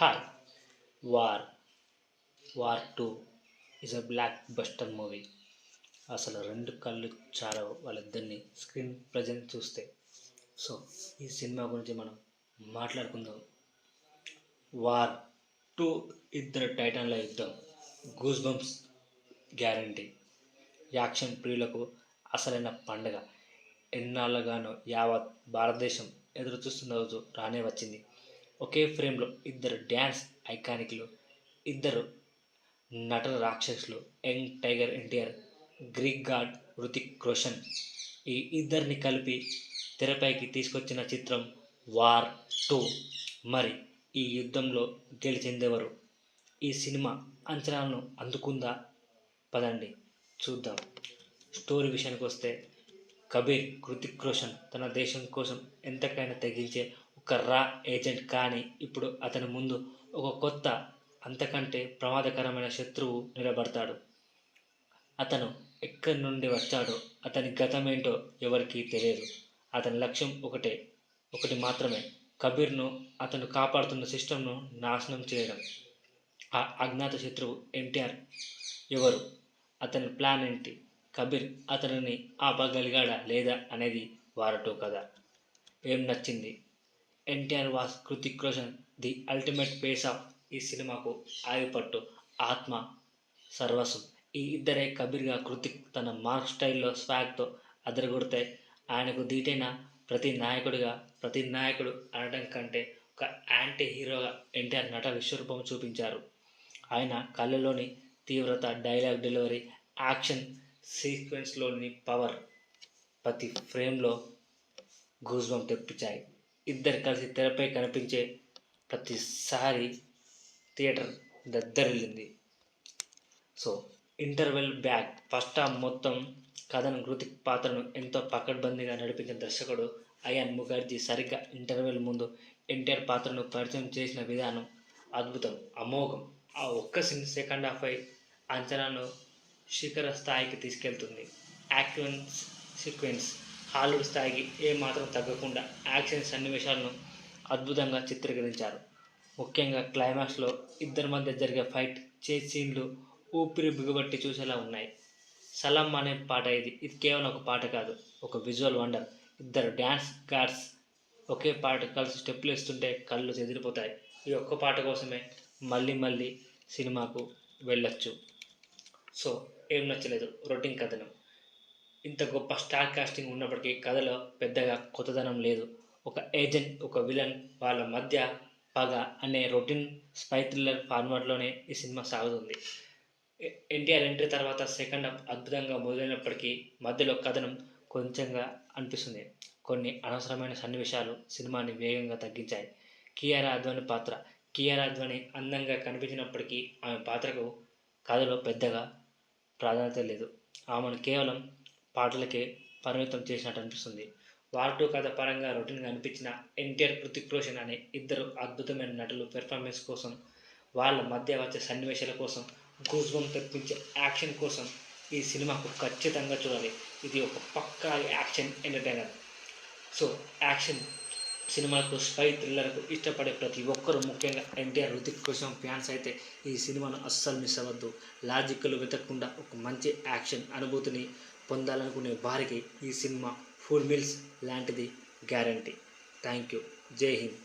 Hi war war two is a blockbuster movie అసలు రెండు కళ్ళు చాలా వాళ్ళిద్దరిని స్క్రీన్ ప్రజెంట్ చూస్తే. సో ఈ సినిమా గురించి మనం మాట్లాడుకుందాం. వార్ టూ ఇద్దరు టైటన్ల యుద్ధం. గూస్ బంప్స్ గ్యారంటీ యాక్షన్ ప్రియులకు అసలైన పండగ. ఎన్నాళ్ళగానో యావత్ భారతదేశం ఎదురు చూస్తున్న రోజు రానే వచ్చింది. ఒకే ఫ్రేమ్లో ఇద్దరు డ్యాన్స్ ఐకానిక్లు ఇద్దరు నటన రాక్షసులు young tiger NTR Greek god Hrithik Roshan. ఈ ఇద్దరిని కలిపి తెరపైకి తీసుకొచ్చిన చిత్రం వార్ టూ. మరి ఈ యుద్ధంలో గెలిచిందెవరు? ఈ సినిమా అంచనాలను అందుకుందా? పదండి చూద్దాం. స్టోరీ విషయానికి వస్తే కబీర్ కృతిక్ రోషన్ తన దేశం కోసం ఎంతకైనా తెగించే ఒక రా ఏజెంట్ కానీ ఇప్పుడు అతని ముందు ఒక కొత్త అంతకంటే ప్రమాదకరమైన శత్రువు నిలబడతాడు. అతను ఎక్కడి నుండి వచ్చాడో అతని గతమేంటో ఎవరికీ తెలియదు. అతని లక్ష్యం ఒకటే ఒకటి మాత్రమే. కబీర్ను అతను కాపాడుతున్న సిస్టమ్ను నాశనం చేయడం. ఆ అజ్ఞాత శత్రువు ఎన్టీఆర్ ఎవరు? అతని ప్లాన్ ఏంటి? కబీర్ అతనిని ఆపగలిగాడా లేదా అనేది వారటో కదా ఏం నచ్చింది? NTR was Hrithik Roshan the ultimate face of ఈ సినిమాకు ఆవిపట్టు ఆత్మ సర్వస్వం. ఈ ఇద్దరే కబీర్గా కృతిక్ తన మార్క్ స్టైల్లో స్వాగ్తో అదరగొడితే ఆయనకు దీటైన ప్రతి నాయకుడిగా ప్రతి నాయకుడు అనడం కంటే ఒక యాంటీ హీరోగా ఎన్టీఆర్ నట విశ్వరూపం చూపించారు. ఆయన కళ్ళలోని తీవ్రత డైలాగ్ డెలివరీ యాక్షన్ సీక్వెన్స్లోని పవర్ ప్రతి ఫ్రేమ్లో గూజ్బం తెప్పించాయి. ఇద్దరు కలిసి తెరపై కనిపించే ప్రతిసారి theatre దద్దరిల్లింది. So interval back first half మొత్తం కథను కృతిక్ పాత్రను ఎంతో పకడ్బందీగా నడిపించిన దర్శకుడు అయాన్ ముఖర్జీ సరిగ్గా ఇంటర్వెల్ ముందు ఎన్టీఆర్ పాత్రను పరిచయం చేసిన విధానం అద్భుతం అమోఘం. ఆ ఒక్క సిన్ సెకండ్ హాఫ్ అయి అంచనాను శిఖర స్థాయికి తీసుకెళ్తుంది. యాక్షన్ సీక్వెన్స్ హాలీవుడ్ స్థాయికి ఏమాత్రం తగ్గకుండా యాక్షన్ సన్నివేశాలను అద్భుతంగా చిత్రీకరించారు. ముఖ్యంగా క్లైమాక్స్లో ఇద్దరి మధ్య జరిగే ఫైట్ చేసి సీన్లు ఊపిరి బిగబట్టి చూసేలా ఉన్నాయి. సలం అనే పాట ఇది. ఇది కేవలం ఒక పాట కాదు ఒక విజువల్ వండర్ ఇద్దరు డ్యాన్స్ గార్డ్స్ ఒకే పాట కలిసి స్టెప్పులు వేస్తుంటే కళ్ళు చెదిరిపోతాయి. ఈ ఒక్క పాట కోసమే మళ్ళీ మళ్ళీ సినిమాకు వెళ్ళొచ్చు. సో ఏం నచ్చలేదు. రొటీన్ కథనం. ఇంత గొప్ప స్టార్ కాస్టింగ్ ఉన్నప్పటికీ కథలో పెద్దగా కొత్తదనం లేదు. ఒక ఏజెంట్ ఒక విలన్ వాళ్ళ మధ్య పగ అనే రొటీన్ స్పై థ్రిల్లర్ ఫార్మాట్లోనే ఈ సినిమా సాగుతుంది. ఎన్టీఆర్ ఎంట్రీ తర్వాత సెకండ్ హాఫ్ అద్భుతంగా మొదలైనప్పటికీ మధ్యలో కథనం కొంచెంగా అనిపిస్తుంది. కొన్ని అనవసరమైన సన్నివేశాలు సినిమాని వేగంగా తగ్గించాయి. కియారా అద్వాని పాత్ర. కియారా అద్వాని అందంగా కనిపించినప్పటికీ ఆమె పాత్రకు కథలో పెద్దగా ప్రాధాన్యత లేదు. ఆమెను కేవలం పాటలకే పరిమితం చేసినట్టు అనిపిస్తుంది వార్ టూ కథ పరంగా రొటీన్గా అనిపించిన ఎన్టీఆర్ హృతిక్ రోషన్ అనే ఇద్దరు అద్భుతమైన నటులు పెర్ఫార్మెన్స్ కోసం వాళ్ళ మధ్య వచ్చే సన్నివేశాల కోసం గూజ్బం తెప్పించే యాక్షన్ కోసం ఈ సినిమాకు ఖచ్చితంగా చూడాలి. ఇది ఒక పక్కా యాక్షన్ ఎంటర్టైనర్. సో యాక్షన్ సినిమాలకు స్పై థ్రిల్లర్కు ఇష్టపడే ప్రతి ఒక్కరూ ముఖ్యంగా ఎన్టీఆర్ హృతిక్ కోసం ఫ్యాన్స్ అయితే ఈ సినిమాను అస్సలు మిస్ అవ్వద్దు. లాజిక్లు వెతకకుండా ఒక మంచి యాక్షన్ అనుభూతిని పొందాలనుకునే వారికి ఈ సినిమా ఫుల్ మీల్స్ లాంటిది గ్యారంటీ. థ్యాంక్ యూ జై హింద్.